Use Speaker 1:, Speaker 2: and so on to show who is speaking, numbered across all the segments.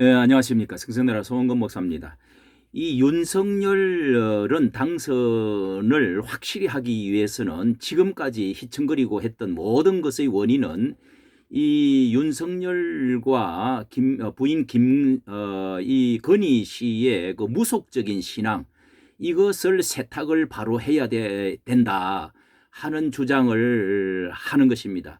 Speaker 1: 예, 안녕하십니까. 승성나라 송원근 목사입니다. 이 윤석열은 당선을 확실히 하기 위해서는 지금까지 희청거리고 했던 모든 것의 원인은 이 윤석열과 김, 어, 부인 김, 어, 이 건희 씨의 그 무속적인 신앙 이것을 세탁을 바로 해야 돼, 된다 하는 주장을 하는 것입니다.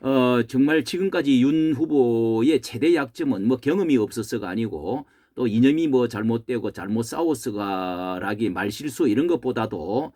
Speaker 1: 어, 정말 지금까지 윤 후보의 최대 약점은 뭐 경험이 없어서가 아니고 또 이념이 뭐 잘못되고 잘못 싸웠어가라기 말실수 이런 것보다도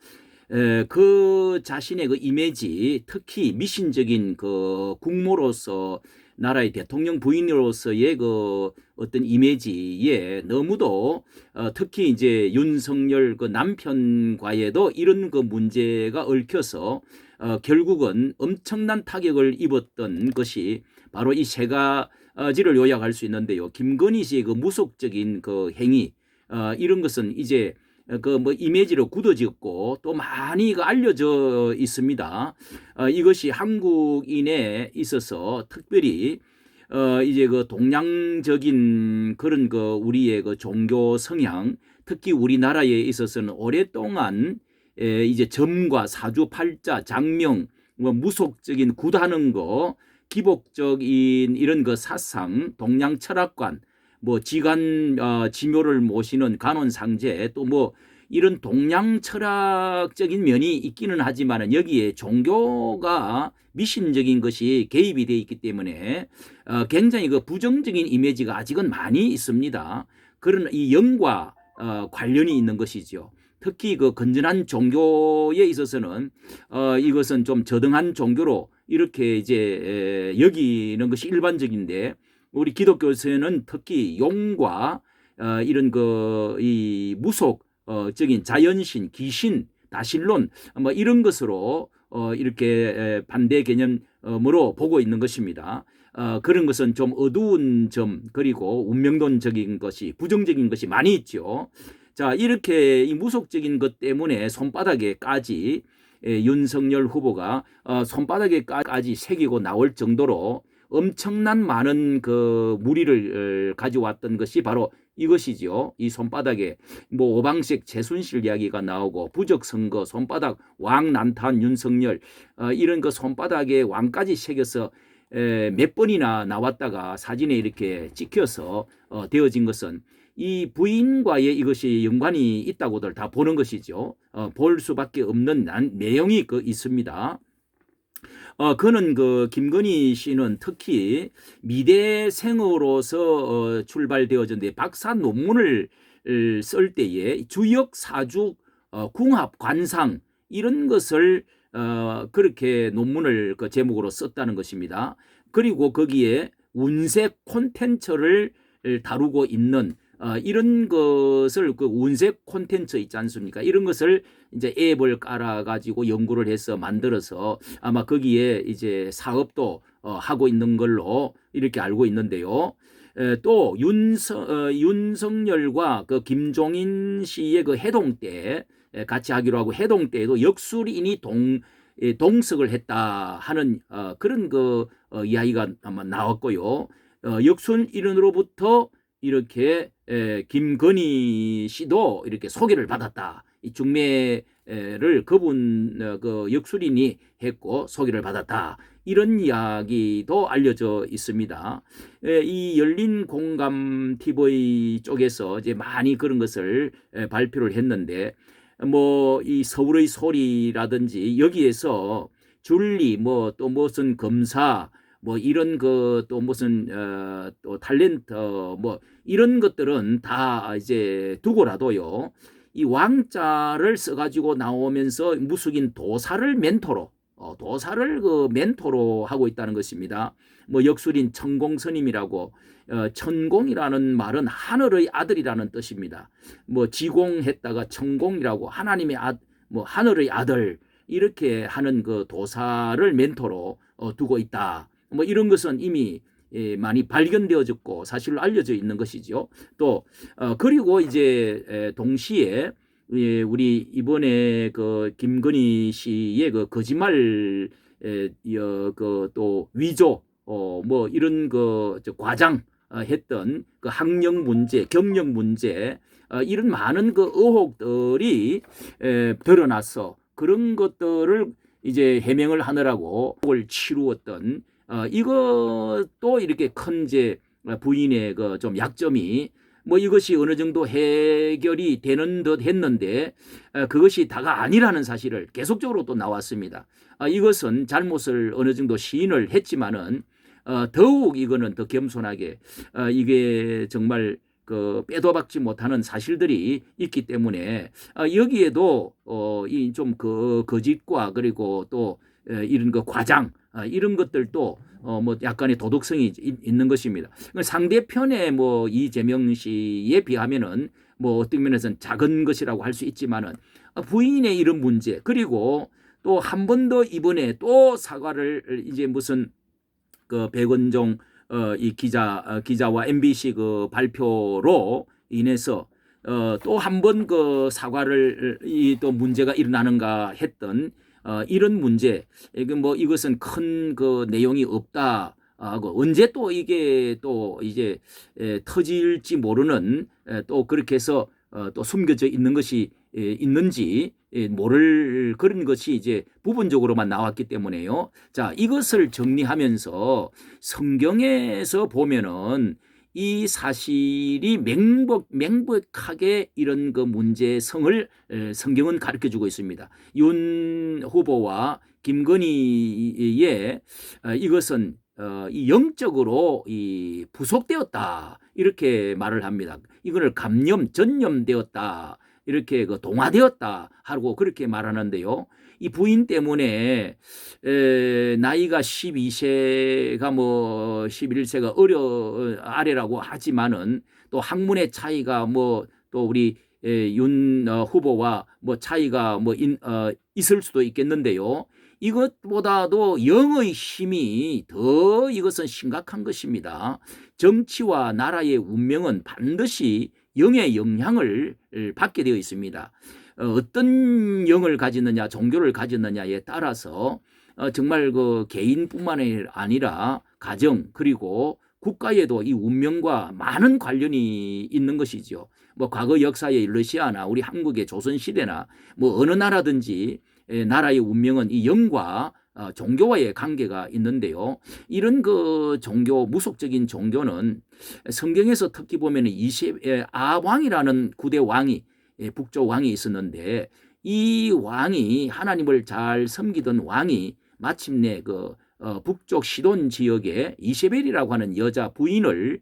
Speaker 1: 에, 그 자신의 그 이미지 특히 미신적인 그 국모로서 나라의 대통령 부인으로서의 그 어떤 이미지에 너무도 어, 특히 이제 윤석열 그 남편과에도 이런 그 문제가 얽혀서 어, 결국은 엄청난 타격을 입었던 것이 바로 이 세 가지를 요약할 수 있는데요. 김건희 씨의 그 무속적인 그 행위 어, 이런 것은 이제 그 뭐 이미지로 굳어졌고 또 많이 그 알려져 있습니다. 어, 이것이 한국인에 있어서 특별히 어 이제 그 동양적인 그런 그 우리의 그 종교 성향 특히 우리나라에 있어서는 오랫동안 에 이제 점과 사주 팔자 장명 뭐 무속적인 굿하는 거 기복적인 이런 그 사상 동양 철학관 뭐 지간 어, 지묘를 모시는 간원 상제 또 뭐 이런 동양 철학적인 면이 있기는 하지만은 여기에 종교가 미신적인 것이 개입이 되어 있기 때문에 어, 굉장히 그 부정적인 이미지가 아직은 많이 있습니다. 그런 이 영과 어, 관련이 있는 것이죠. 특히 그 건전한 종교에 있어서는 어, 이것은 좀 저등한 종교로 이렇게 이제 에, 여기는 것이 일반적인데 우리 기독교에서는 특히 용과 어, 이런 그 이 무속 어적인 자연신, 귀신, 다신론 뭐 이런 것으로 어 이렇게 반대 개념으로 보고 있는 것입니다. 어 그런 것은 좀 어두운 점 그리고 운명론적인 것이 부정적인 것이 많이 있죠. 자 이렇게 이 무속적인 것 때문에 손바닥에까지 예, 윤석열 후보가 어, 손바닥에까지 새기고 나올 정도로 엄청난 많은 그 무리를 어, 가져왔던 것이 바로 이것이지요. 이 손바닥에 뭐 오방색 최순실 이야기가 나오고 부적 선거, 손바닥 왕 난탄 윤석열 어, 이런 그 손바닥에 왕까지 새겨서 에, 몇 번이나 나왔다가 사진에 이렇게 찍혀서 어, 되어진 것은 이 부인과의 이것이 연관이 있다고들 다 보는 것이죠. 어, 볼 수밖에 없는 난 내용이 그 있습니다. 어, 그는 그 김건희 씨는 특히 미대생으로서 어, 출발되어졌는데 박사 논문을 쓸 때에 주역 사주 어, 궁합 관상 이런 것을 어, 그렇게 논문을 그 제목으로 썼다는 것입니다. 그리고 거기에 운세 콘텐츠를 다루고 있는 어, 이런 것을 그 운색 콘텐츠 있지 않습니까? 이런 것을 이제 앱을 깔아 가지고 연구를 해서 만들어서 아마 거기에 이제 사업도 어, 하고 있는 걸로 이렇게 알고 있는데요. 에, 또 윤서, 어, 윤석열과 그 김종인 씨의 그 해동 때 에, 같이 하기로 하고 해동 때에도 역술인이 동 에, 동석을 했다 하는 어, 그런 그 어, 이야기가 아마 나왔고요. 어, 역술인으로부터 이렇게 에, 김건희 씨도 이렇게 소개를 받았다. 이 중매를 그분 어, 그 역술인이 했고 소개를 받았다. 이런 이야기도 알려져 있습니다. 에, 이 열린 공감 TV 쪽에서 이제 많이 그런 것을 에, 발표를 했는데 뭐 이 서울의 소리라든지 여기에서 줄리 뭐 또 무슨 검사 뭐 이런 그 또 무슨 어, 또 탤런트 어, 뭐 이런 것들은 다 이제 두고라도요. 이 왕자를 써 가지고 나오면서 무속인 도사를 멘토로 어, 도사를 그 멘토로 하고 있다는 것입니다. 뭐 역술인 천공스님이라고 어, 천공이라는 말은 하늘의 아들이라는 뜻입니다. 뭐 지공했다가 천공이라고 하나님의 아, 뭐 하늘의 아들 이렇게 하는 그 도사를 멘토로 어, 두고 있다. 뭐 이런 것은 이미 예, 많이 발견되어졌고 사실로 알려져 있는 것이죠. 또 어, 그리고 이제 에, 동시에 예, 우리 이번에 그 김건희 씨의 그 거짓말 그또 위조 어, 뭐 이런 그 과장 어, 했던 그 학력 문제, 경력 문제 어, 이런 많은 그 의혹들이 에, 드러나서 그런 것들을 이제 해명을 하느라고 을 치루었던 어, 이것도 이렇게 큰 이제 부인의 그 좀 약점이 뭐 이것이 어느 정도 해결이 되는 듯 했는데 어, 그것이 다가 아니라는 사실을 계속적으로 또 나왔습니다. 아, 이것은 잘못을 어느 정도 시인을 했지만은 어, 더욱 이거는 더 겸손하게 어, 이게 정말 그 빼도 박지 못하는 사실들이 있기 때문에 어, 여기에도 어, 이좀 그 거짓과 그리고 또 에, 이런 그 과장 어, 이런 것들도 어, 뭐 약간의 도덕성이 있, 있는 것입니다. 상대편의 뭐 이재명 씨에 비하면은 뭐 어떤 면에서는 작은 것이라고 할 수 있지만은 어, 부인의 이런 문제 그리고 또 한 번 더 이번에 또 사과를 이제 무슨 그 백원종 어, 이 기자 어, 기자와 MBC 그 발표로 인해서 어, 또 한 번 그 사과를 이 또 문제가 일어나는가 했던 어, 이런 문제 이게 뭐 이것은 큰 그 내용이 없다. 하고 언제 또 이게 또 이제 에, 터질지 모르는 에, 또 그렇게 해서 어, 또 숨겨져 있는 것이 에, 있는지 에, 모를 그런 것이 이제 부분적으로만 나왔기 때문에요. 자, 이것을 정리하면서 성경에서 보면은 이 사실이 맹복, 맹백하게 이런 그 문제성을 에, 성경은 가르쳐 주고 있습니다. 윤 후보와 김건희의 어, 이것은 어, 이 영적으로 이 부속되었다 이렇게 말을 합니다. 이거를 감염 전염되었다 이렇게 그 동화되었다 하고 그렇게 말하는데요. 이 부인 때문에 에, 나이가 12세가 뭐 11세가 어려 아래라고 하지만은 또 학문의 차이가 뭐 또 우리 에, 윤 어, 후보와 뭐 차이가 뭐 인, 어, 있을 수도 있겠는데요. 이것보다도 영의 힘이 더 이것은 심각한 것입니다. 정치와 나라의 운명은 반드시 영의 영향을 받게 되어 있습니다. 어, 어떤 영을 가지느냐, 종교를 가지느냐에 따라서 어, 정말 그 개인뿐만 아니라 가정 그리고 국가에도 이 운명과 많은 관련이 있는 것이죠. 뭐 과거 역사의 러시아나 우리 한국의 조선 시대나 뭐 어느 나라든지 나라의 운명은 이 영과 어, 종교와의 관계가 있는데요. 이런 그 종교 무속적인 종교는 성경에서 특히 보면 이세 아왕이라는 구대 왕이 북쪽 왕이 있었는데 이 왕이 하나님을 잘 섬기던 왕이 마침내 그 어, 북쪽 시돈 지역에 이세벨이라고 하는 여자 부인을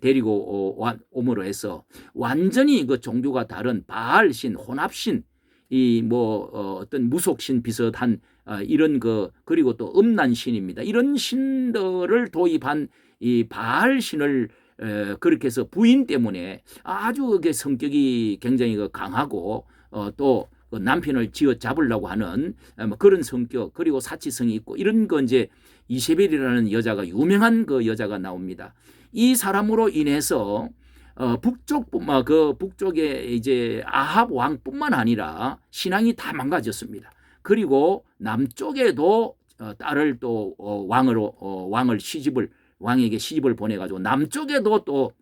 Speaker 1: 데리고 오므로 해서 완전히 그 종교가 다른 바알신, 혼합신, 이 뭐 어, 어떤 무속신 비슷한 어, 이런 그 그리고 또 음란신입니다. 이런 신들을 도입한 이 바알신을 에, 그렇게 해서 부인 때문에 아주 그 성격이 굉장히 그 강하고 어, 또그 남편을 쥐어 잡으려고 하는 어, 뭐 그런 성격 그리고 사치성이 있고 이런 거 이제 이세벨이라는 여자가 유명한 그 여자가 나옵니다. 이 사람으로 인해서 어, 북쪽뿐만 그 북쪽에 이제 아합 왕뿐만 아니라 신앙이 다 망가졌습니다. 그리고 남쪽에도 어, 딸을 또 어, 왕으로 어, 왕을 시집을 왕에게 시집을 보내가지고 남쪽에도 또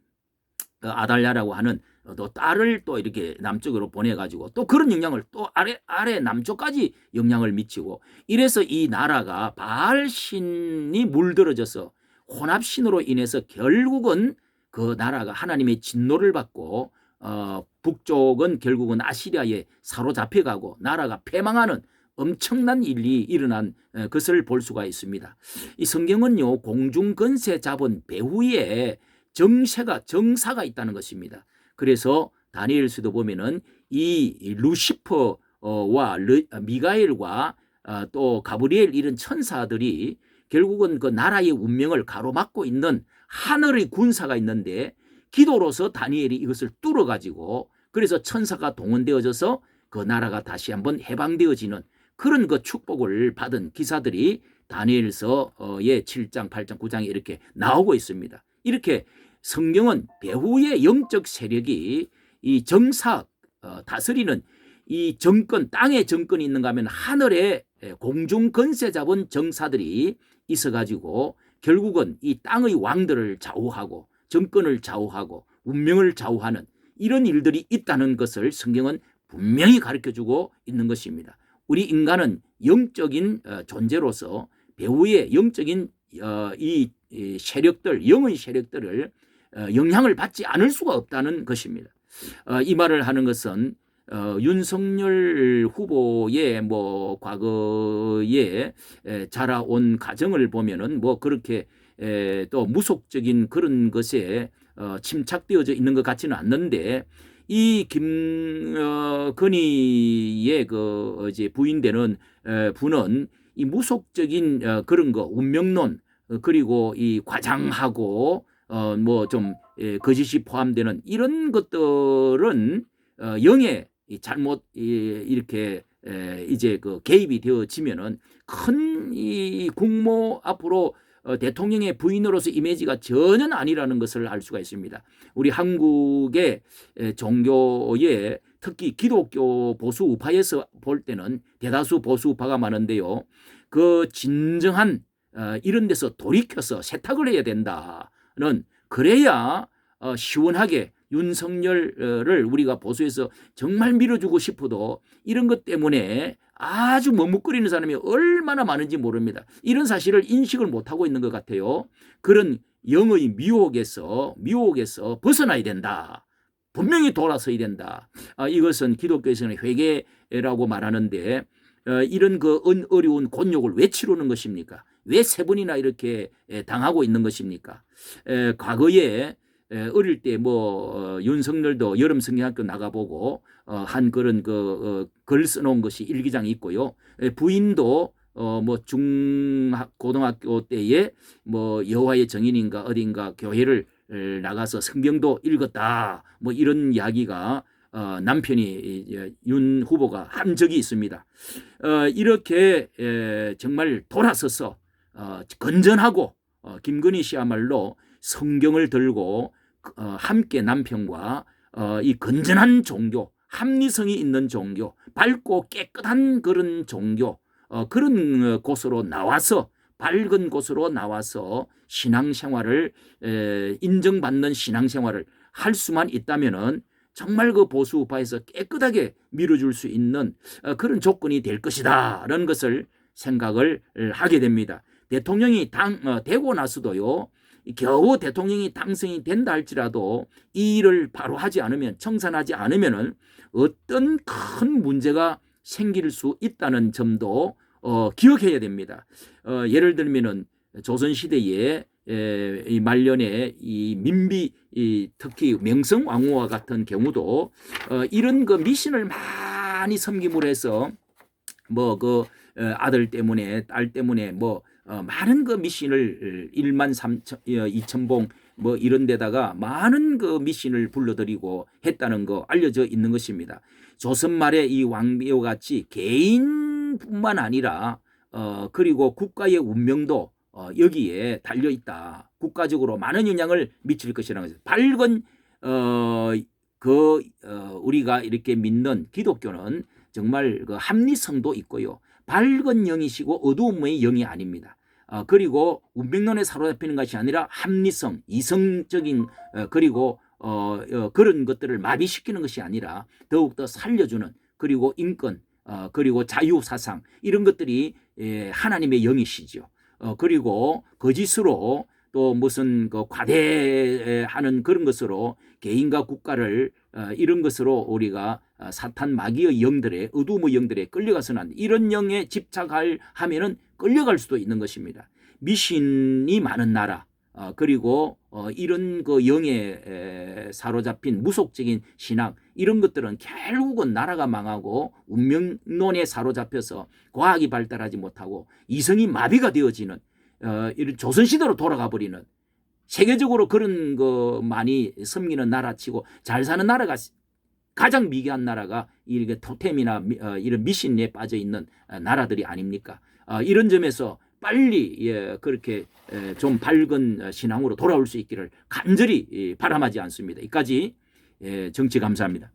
Speaker 1: 어, 아달랴라고 하는 또 딸을 또 이렇게 남쪽으로 보내가지고 또 그런 영향을 또 아래 아래 남쪽까지 영향을 미치고 이래서 이 나라가 바알 신이 물들어져서 혼합 신으로 인해서 결국은 그 나라가 하나님의 진노를 받고 어, 북쪽은 결국은 아시리아에 사로잡혀가고 나라가 패망하는 엄청난 일이 일어난 것을 볼 수가 있습니다. 이 성경은요 공중 건세 잡은 배후에 정세가 정사가 있다는 것입니다. 그래서 다니엘서도 보면은 이 루시퍼와 미가엘과 어, 또 가브리엘 이런 천사들이 결국은 그 나라의 운명을 가로막고 있는 하늘의 군사가 있는데 기도로서 다니엘이 이것을 뚫어가지고 그래서 천사가 동원되어져서 그 나라가 다시 한번 해방되어지는 그런 그 축복을 받은 기사들이 다니엘서의 7장, 8장, 9장에 이렇게 나오고 있습니다. 이렇게 성경은 배후의 영적 세력이 이 정사 어, 다스리는 이 정권 땅에 정권이 있는가 하면 하늘에 공중 건세 잡은 정사들이 있어 가지고 결국은 이 땅의 왕들을 좌우하고 정권을 좌우하고 운명을 좌우하는 이런 일들이 있다는 것을 성경은 분명히 가르쳐 주고 있는 것입니다. 우리 인간은 영적인 어, 존재로서 배후의 영적인 어, 이, 이 세력들, 영의 세력들을 어, 영향을 받지 않을 수가 없다는 것입니다. 어, 이 말을 하는 것은 어, 윤석열 후보의 뭐 과거에 에, 자라온 가정을 보면은 뭐 그렇게 에, 또 무속적인 그런 것에 어, 침착되어져 있는 것 같지는 않는데 이 김건희의 그 이제 부인되는 에, 분은 이 무속적인 어, 그런 거 운명론 어, 그리고 이 과장하고 어 뭐좀 거짓이 포함되는 이런 것들은 어이 잘못 이 이렇게 에 이제 그 개입이 되어지면은 큰 이 국모 앞으로 어 대통령의 부인으로서 이미지가 전혀 아니라는 것을 알 수가 있습니다. 우리 한국의 에 종교에 특히 기독교 보수 우파에서 볼 때는 대다수 보수 우파가 많은데요. 그 진정한 어, 이런 데서 돌이켜서 세탁을 해야 된다는 그래야 어, 시원하게 윤석열을 우리가 보수해서 정말 밀어주고 싶어도 이런 것 때문에 아주 머뭇거리는 사람이 얼마나 많은지 모릅니다. 이런 사실을 인식을 못하고 있는 것 같아요. 그런 영의 미혹에서 미혹에서 벗어나야 된다. 분명히 돌아서야 된다. 아, 이것은 기독교에서는 회개라고 말하는데 어, 이런 그 은- 어려운 곤욕을 왜 치르는 것입니까? 왜 세 번이나 이렇게 에, 당하고 있는 것입니까? 에, 과거에 에, 어릴 때 뭐 윤석열도 여름 성경학교 나가보고 어, 한 그런 그 어, 글 써놓은 것이 일기장이 있고요. 에, 부인도 어, 뭐 중학 고등학교 때에 뭐 여호와의 정인인가 어딘가 교회를 에, 나가서 성경도 읽었다. 뭐 이런 이야기가 어, 남편이 이제 윤 후보가 한 적이 있습니다. 어, 이렇게 에, 정말 돌아서서 어, 건전하고 어, 김건희 씨야말로 성경을 들고 어, 함께 남편과 어, 이 건전한 종교, 합리성이 있는 종교, 밝고 깨끗한 그런 종교, 어, 그런 어, 곳으로 나와서 밝은 곳으로 나와서 신앙생활을 에, 인정받는 신앙생활을 할 수만 있다면은 정말 그 보수 우파에서 깨끗하게 밀어줄 수 있는 어, 그런 조건이 될 것이다라는 것을 생각을 하게 됩니다. 대통령이 당 어, 되고 나서도요. 겨우 대통령이 당선이 된다 할지라도 이 일을 바로 하지 않으면 청산하지 않으면은 어떤 큰 문제가 생길 수 있다는 점도 어, 기억해야 됩니다. 어, 예를 들면은 조선 시대에 에, 이 말년에 이 민비 이 특히 명성 왕후와 같은 경우도 어, 이런 그 미신을 많이 섬김을 해서 뭐 그 아들 때문에 딸 때문에 뭐 어, 많은 그 미신을 1만 3천, 2천 봉뭐 이런 데다가 많은 그 미신을 불러들이고 했다는 거 알려져 있는 것입니다. 조선 말에 이 왕비와 같이 개인뿐만 아니라 어 그리고 국가의 운명도 어 여기에 달려 있다. 국가적으로 많은 영향을 미칠 것이라는 거죠. 밝은 어 그 어, 우리가 이렇게 믿는 기독교는 정말 그 합리성도 있고요. 밝은 영이시고 어두움의 영이 아닙니다. 어, 그리고 운명론에 사로잡히는 것이 아니라 합리성, 이성적인 어, 그리고 어, 어, 그런 것들을 마비시키는 것이 아니라 더욱더 살려주는 그리고 인권 어, 그리고 자유 사상 이런 것들이 예, 하나님의 영이시죠. 어, 그리고 거짓으로 또 무슨 그 과대하는 그런 것으로 개인과 국가를 어, 이런 것으로 우리가 어, 사탄 마귀의 영들의 어두움의 영들에 끌려가서는 안 돼. 이런 영에 집착할 하면은 끌려갈 수도 있는 것입니다. 미신이 많은 나라 어, 그리고 어, 이런 그 영에 에, 사로잡힌 무속적인 신앙 이런 것들은 결국은 나라가 망하고 운명론에 사로잡혀서 과학이 발달하지 못하고 이성이 마비가 되어지는 어, 이런 조선시대로 돌아가 버리는 세계적으로 그런 거 많이 섬기는 나라치고 잘 사는 나라가 가장 미개한 나라가 이렇게 토템이나 미- 어, 이런 미신에 빠져 있는 어, 나라들이 아닙니까? 어, 이런 점에서 빨리 예, 그렇게 에, 좀 밝은 어, 신앙으로 돌아올 수 있기를 간절히 예, 바람하지 않습니다. 이까지 예, 정치 감사합니다.